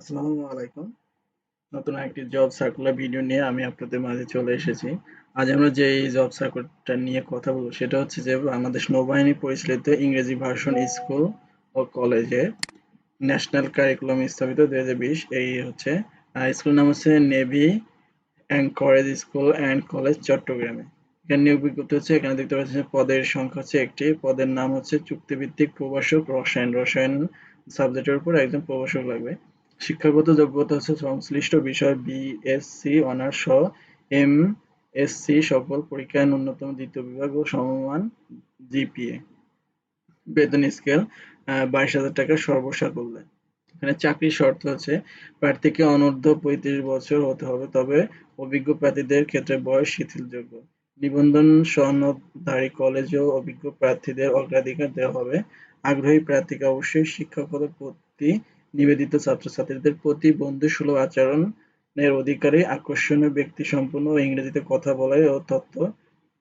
আসসালামু আলাইকুম। নতুন একটি জব সার্কুলার ভিডিও নিয়ে আমি আপনাদের মাঝে চলে এসেছি। আজ আমরা যে এই জব সার্কুলারটা নিয়ে কথা বলব সেটা হচ্ছে যে আমাদের নৌবাহিনী পরিচালিত ইংরেজি ভার্সন স্কুল ও কলেজে ন্যাশনাল কারিকুলাম স্থাপিত দুই বিশ। এই হচ্ছে স্কুল নাম হচ্ছে navy anchorage school and college চট্টগ্রামে এখানে নিয়োগ বিজ্ঞপ্তি হচ্ছে, এখানে দেখতে পাচ্ছেন পদের সংখ্যা হচ্ছে একটি। পদের নাম হচ্ছে চুক্তিভিত্তিক প্রভাষক রসায়ন। রসায়ন সাবজেক্টের উপর একজন প্রভাষক লাগবে। শিক্ষাগত যোগ্যতা হচ্ছে সংশ্লিষ্ট বিষয় বিএসসি অনার্স সহ এম এসসি সকল পরীক্ষায় ন্যূনতম দ্বিতীয় বিভাগ ও সমমান জিপিএ বেতন স্কেল বাইশ হাজার টাকা সর্বসাকুল্যে। এখানে চাকরির শর্ত হচ্ছে প্রার্থীকে অনূর্ধ্ব পঁয়ত্রিশ বছর হতে হবে, তবে অভিজ্ঞ প্রার্থীদের ক্ষেত্রে বয়স শিথিলযোগ্য। নিবন্ধন সনদধারী কলেজ অভিজ্ঞ প্রার্থীদের অগ্রাধিকার দেওয়া হবে। আগ্রহী প্রার্থীকে অবশ্যই শিক্ষকতার প্রতি নিবেদিত ছাত্রছাত্রীদের প্রতি বন্ধুসুলভ আচরণের অধিকারী, আকর্ষণীয় ব্যক্তি সম্পন্ন ও ইংরেজিতে কথা বলায় ও তথ্য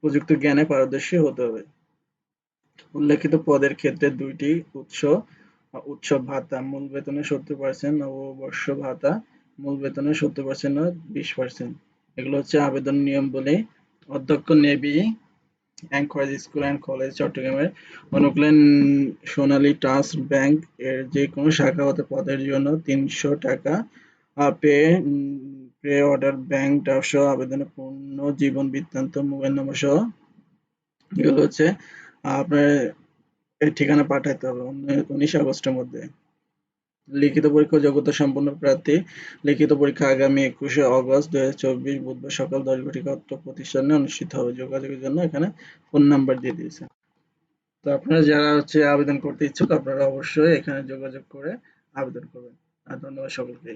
প্রযুক্ত জ্ঞানে পারদর্শী হতে হবে। উল্লেখিত পদের ক্ষেত্রে দুইটি উৎস, উৎসব ভাতা, মূল বেতনের সত্তর পার্সেন্ট নববর্ষ ভাতা, মূল বেতনের সত্তর পার্সেন্ট ও বিশ পার্সেন্ট এগুলো হচ্ছে আবেদন নিয়ম বলে অধ্যক্ষ navy anchorage school and college চট্টগ্রামের অনুকূলেন সোনালী ট্রাস্ট ব্যাংক এর যে কোনো শাখা হতে পদের জন্য তিনশো টাকা pay pre order bank draft সহ আবেদনের পূর্ণ জীবন বৃত্তান্ত, মোবাইল নম্বর সহ এগুলো হচ্ছে আপনার ঠিকানা পাঠাতে হবে উনিশ আগস্টের মধ্যে। লিখিত পরীক্ষা যোগ্যতা সম্পন্ন প্রার্থী লিখিত পরীক্ষা আগামী একুশে অগস্ট দু চব্বিশ বুধবার সকাল দশ ঘটিকা প্রতিষ্ঠানে অনুষ্ঠিত হবে। যোগাযোগের জন্য এখানে ফোন নাম্বার দিয়ে দিয়েছে। তো আপনারা যারা হচ্ছে আবেদন করতে ইচ্ছুক, আপনারা অবশ্যই এখানে যোগাযোগ করে আবেদন করবেন। আর ধন্যবাদ সকলকে